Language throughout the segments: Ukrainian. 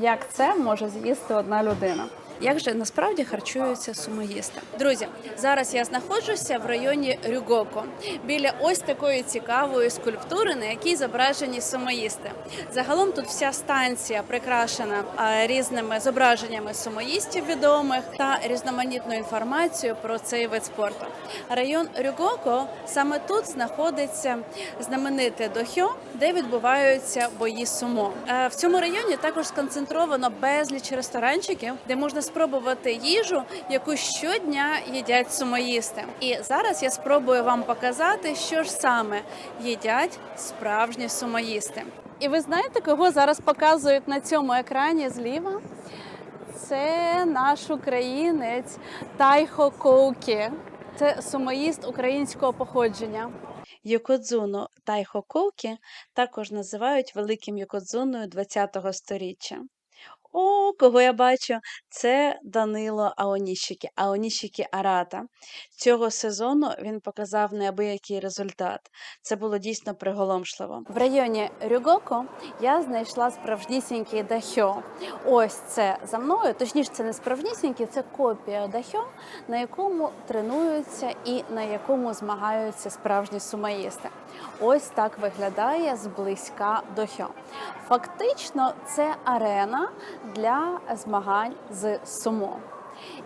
як це може з'їсти одна людина. Як же насправді харчуються сумоїсти? Друзі, зараз я знаходжуся в районі Рюгоко біля ось такої цікавої скульптури, на якій зображені сумоїсти. Загалом тут вся станція прикрашена різними зображеннями сумоїстів відомих та різноманітною інформацією про цей вид спорту. Район Рюгоко саме тут знаходиться знамените дохьо, де відбуваються бої сумо. Е, В цьому районі також сконцентровано безліч ресторанчиків, де можна спробувати їжу, яку щодня їдять сумоїсти. І зараз я спробую вам показати, що ж саме їдять справжні сумоїсти. І ви знаєте, кого зараз показують на цьому екрані зліва? Це наш українець Тайхо Коукі. Це сумоїст українського походження. Йокодзуно Тайхо Коукі також називають великим йокодзуною ХХ століття. О, кого я бачу? Це Данило Аонішікі, Аонішікі Арата. Цього сезону він показав неабиякий результат. Це було дійсно приголомшливо. В районі Рюгоко я знайшла справжнісінький дахьо. Ось це за мною. Точніше, це не справжнісінький, це копія дахьо, на якому тренуються і на якому змагаються справжні сумаїсти. Ось так виглядає зблизька дохьо. Фактично, це арена для змагань з сумо.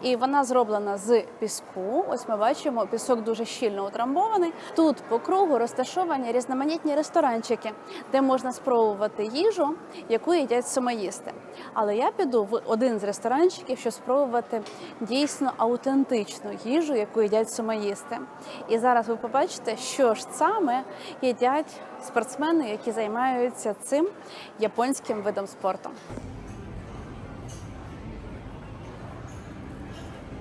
І вона зроблена з піску. Ось ми бачимо, пісок дуже щільно утрамбований. Тут по кругу розташовані різноманітні ресторанчики, де можна спробувати їжу, яку їдять сумоїсти. Але я піду в один з ресторанчиків, щоб спробувати дійсно аутентичну їжу, яку їдять сумоїсти. І зараз ви побачите, що ж саме їдять спортсмени, які займаються цим японським видом спорту.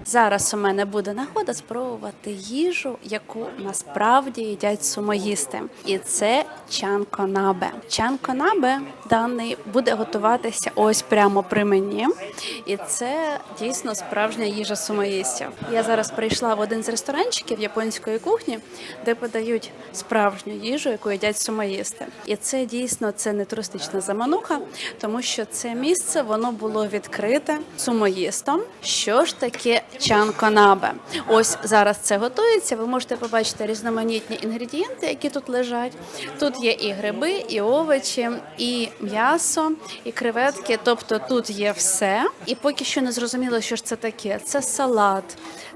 Зараз у мене буде нагода спробувати їжу, яку насправді їдять сумоїсти, і це чанконабе. Чанконабе даний буде готуватися ось прямо при мені, і це дійсно справжня їжа сумоїстів. Я зараз прийшла в один з ресторанчиків японської кухні, де подають справжню їжу, яку їдять сумоїсти. І це дійсно це не туристична замануха, тому що це місце воно було відкрите сумоїстом. Що ж таке чанконабе? Ось зараз це готується. Ви можете побачити різноманітні інгредієнти, які тут лежать. Тут є і гриби, і овочі, і м'ясо, і креветки. Тобто тут є все. І поки що не зрозуміло, що ж це таке. Це салат.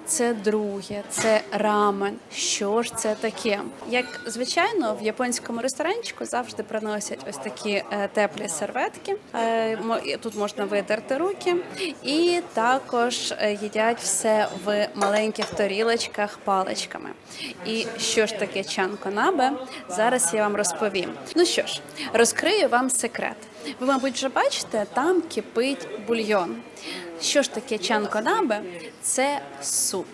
Це друге, це рамен. Що ж це таке? Як звичайно, в японському ресторанчику завжди приносять ось такі е, теплі серветки. Е, тут можна витерти руки, і також е, їдять все в маленьких тарілочках паличками. І що ж таке чанконабе? Зараз я вам розповім. Ну що ж, розкрию вам секрет. Ви, мабуть, вже бачите, там кипить бульйон. Що ж таке чанко-набе? Це суп.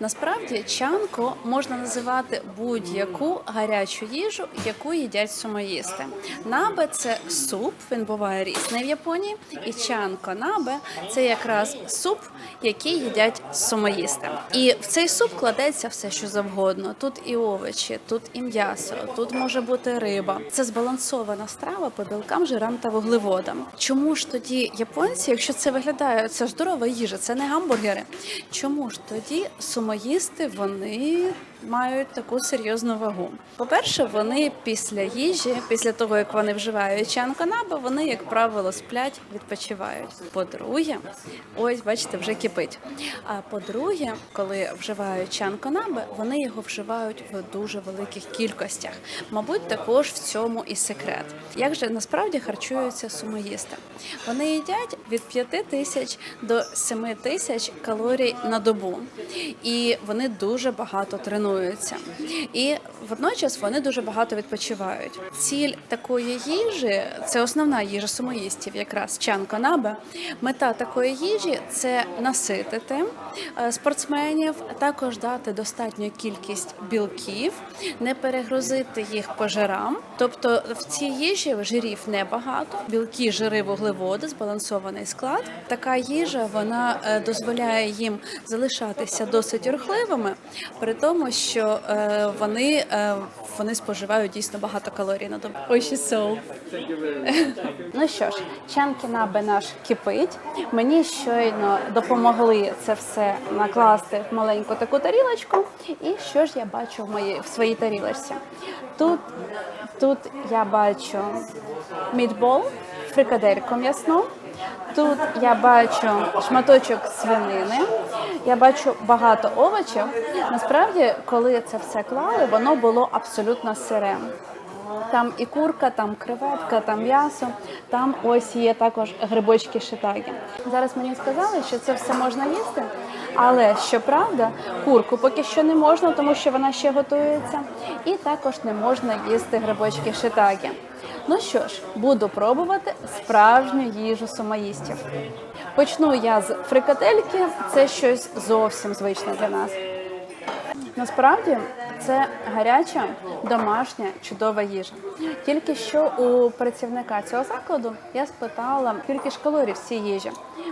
Насправді чанко можна називати будь-яку гарячу їжу, яку їдять сумоїсти. Набе це суп, він буває різний в Японії. І чанко-набе це якраз суп, який їдять сумоїсти. І в цей суп кладеться все, що завгодно. Тут і овочі, тут і м'ясо, тут може бути риба. Це збалансована страва по білкам, жирам та вуглеводам. Чому ж тоді японці, якщо це виглядає, це ж здорова їжа, це не гамбургери. Чому ж тоді сумоїсти вони мають таку серйозну вагу? По-перше, вони після їжі, після того як вони вживають чанканаба, вони, як правило, сплять, відпочивають. По-друге, ось бачите, вже кипить. А по-друге, коли вживають чанконаби, вони його вживають в дуже великих кількостях. Мабуть, також в цьому і секрет. Як же насправді харчуються сумоїсти? Вони їдять від 5 тисяч до 7 тисяч калорій на добу, і вони дуже багато тренуються. І водночас вони дуже багато відпочивають. Ціль такої їжі це основна їжа сумоїстів, якраз чанконабе. Мета такої їжі це наситити е, спортсменів, також дати достатню кількість білків, не перегрузити їх по жирам. Тобто в цій їжі жирів небагато, білки, жири, вуглеводи, збалансований склад. Така їжа вона е, дозволяє їм залишатися досить рухливими, при тому, що е, вони, е, вони споживають дійсно багато калорій на добу. Ой, ще. Ну що ж, чанки набе наш кипить. Мені щойно допомогли це все накласти в маленьку таку тарілочку. І що ж я бачу в моїй в своїй тарілочці? Тут, тут я бачу мідбол, фрикадельку м'ясну. Тут я бачу шматочок свинини, я бачу багато овочів. Насправді, коли це все клали, воно було абсолютно сире. Там і курка, там креветка, там м'ясо, там ось є також грибочки шитаги. Зараз мені сказали, що це все можна їсти, але щоправда, курку поки що не можна, тому що вона ще готується, і також не можна їсти грибочки шитаги. Ну що ж, буду пробувати справжню їжу сумоїстів. Почну я з фрикадельки, це щось зовсім звичне для нас. Насправді це гаряча, домашня, чудова їжа. Тільки що у працівника цього закладу я спитала, ж калорій в цій їжі.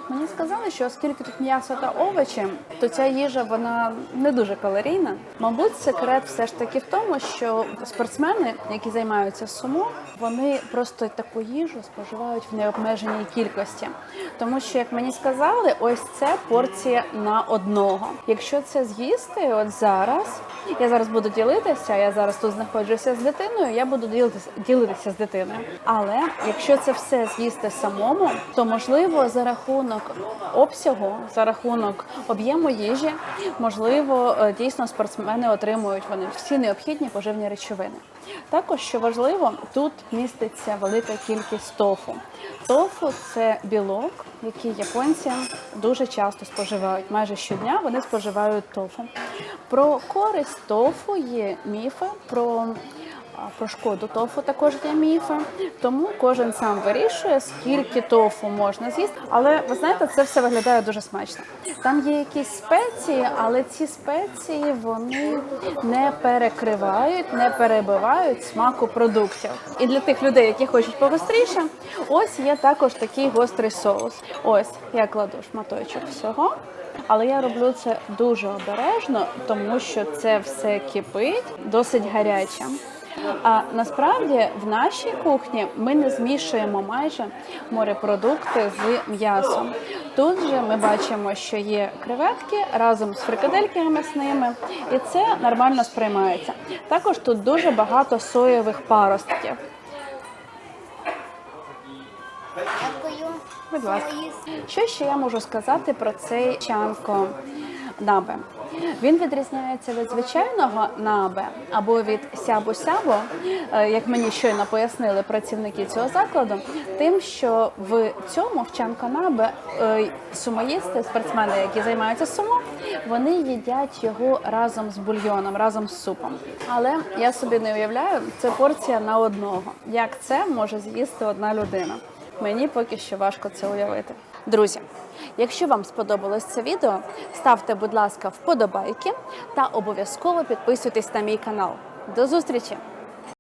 Мені сказали, що оскільки тут м'ясо та овочі, то ця їжа вона не дуже калорійна. Мабуть, секрет все ж таки в тому, що спортсмени, які займаються сумо, вони просто таку їжу споживають в необмеженій кількості. Тому що, як мені сказали, ось це порція на одного. Якщо це з'їсти, от зараз я зараз буду ділитися. Я зараз тут знаходжуся з дитиною. Я буду ділитися, ділитися з дитиною. Але якщо це все з'їсти самому, то можливо за рахунок обсягу, за рахунок об'єму їжі, можливо, е, дійсно спортсмени отримують вони всі необхідні поживні речовини. Також що важливо, тут міститься велика кількість тофу. Тофу це білок, який японці дуже часто споживають. Майже щодня вони споживають тофу. Про користь тофу є міфи. Про про шкоду тофу також є міфи, тому кожен сам вирішує, скільки тофу можна з'їсти. Але ви знаєте, це все виглядає дуже смачно. Там є якісь спеції, але ці спеції вони не перекривають, не перебивають смаку продуктів. І для тих людей, які хочуть погостріше, ось є також такий гострий соус. Ось я кладу шматочок всього. Але я роблю це дуже обережно, тому що це все кипить, досить гаряче. А насправді в нашій кухні ми не змішуємо майже морепродукти з м'ясом. Тут же ми бачимо, що є креветки разом з фрикадельками м'ясними, і це нормально сприймається. Також тут дуже багато соєвих паростків. Будь ласка. Що ще я можу сказати про цей чанко набе? Він відрізняється від звичайного набе або від сябу-сябу, е, як мені щойно пояснили працівники цього закладу, тим, що в цьому в чанко набе е, сумоїсти, спортсмени, які займаються сумо, вони їдять його разом з бульйоном, разом з супом. Але я собі не уявляю, це порція на одного. Як це може з'їсти одна людина? Мені поки що важко це уявити. Друзі, якщо вам сподобалось це відео, ставте, будь ласка, вподобайки та обов'язково підписуйтесь на мій канал. До зустрічі!